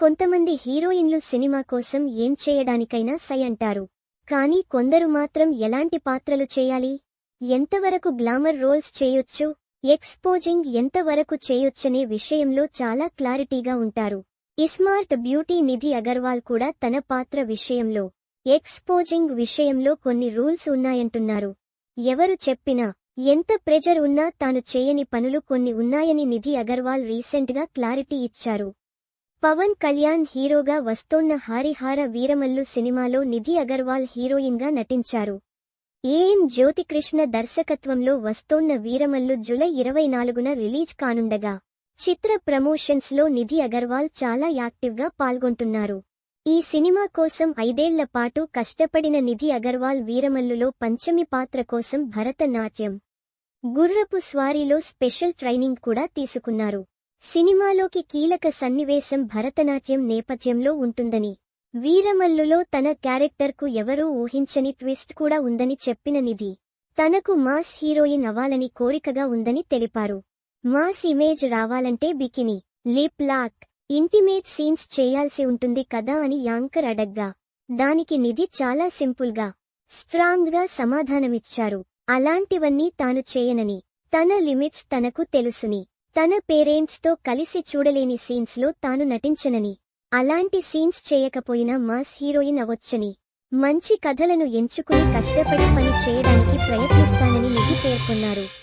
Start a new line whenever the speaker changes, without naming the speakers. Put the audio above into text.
కొంతమంది హీరోయిన్లు సినిమా కోసం ఏం చేయడానికైనా సై అంటారు. కానీ కొందరు మాత్రం ఎలాంటి పాత్రలు చేయాలి? ఎంతవరకు గ్లామర్ రోల్స్ చేయొచ్చు? ఎక్స్పోజింగ్ ఎంతవరకు చేయొచ్చనే విషయంలో చాలా క్లారిటీగా ఉంటారు. ఇస్మార్ట్ బ్యూటీ నిధి అగర్వాల్ కూడా తన పాత్ర విషయంలో ఎక్స్పోజింగ్ విషయంలో కొన్ని రూల్స్ ఉన్నాయంటున్నారు. ఎవరు చెప్పినా ఎంత ప్రెజర్ ఉన్నా తాను చేయని పనులు కొన్ని ఉన్నాయని నిధి అగర్వాల్ రీసెంట్గా క్లారిటీ ఇచ్చారు. పవన్ కళ్యాణ్ హీరోగా వస్తోన్న హారిహార వీరమల్లు సినిమాలో నిధి అగర్వాల్ హీరోయిన్గా నటించారు. ఏఎం జ్యోతికృష్ణ దర్శకత్వంలో వస్తోన్న వీరమల్లు జులై ఇరవై నాలుగున రిలీజ్ కానుండగా చిత్ర ప్రమోషన్స్లో నిధి అగర్వాల్ చాలా యాక్టివ్గా పాల్గొంటున్నారు. ఈ సినిమా కోసం ఐదేళ్ళ పాటు కష్టపడిన నిధి అగర్వాల్ వీరమల్లులో పంచమి పాత్ర కోసం భరతనాట్యం గుర్రపు స్వారీలో స్పెషల్ ట్రైనింగ్ కూడా తీసుకున్నారు. సినిమాలోకి కీలక సన్నివేశం భరతనాట్యం నేపథ్యంలో ఉంటుందని. వీరమల్లులో తన క్యారెక్టర్కు ఎవరూ ఊహించని ట్విస్ట్ కూడా ఉందని చెప్పిన నిధి. తనకు మాస్ హీరోయిన్ అవ్వాలని కోరికగా ఉందని తెలిపారు. మాస్ ఇమేజ్ రావాలంటే bikini lip lock intimate scenes చేయాల్సి ఉంటుంది కదా అని యాంకర్ అడగ్గా. దానికి నిధి చాలా సింపుల్గా స్ట్రాంగ్గా సమాధానమిచ్చారు. అలాంటివన్నీ తాను చేయనని తన లిమిట్స్ తనకు తెలుసుని. తన పేరెంట్స్తో కలిసి చూడలేని సీన్స్లో తాను నటించనని. అలాంటి సీన్స్ చేయకపోయినా మాస్ హీరోయిన్ అవొచ్చని మంచి కథలను ఎంచుకుని కష్టపడి పని చేయడానికి ప్రయత్నిస్తానని నిధి పేర్కొన్నారు.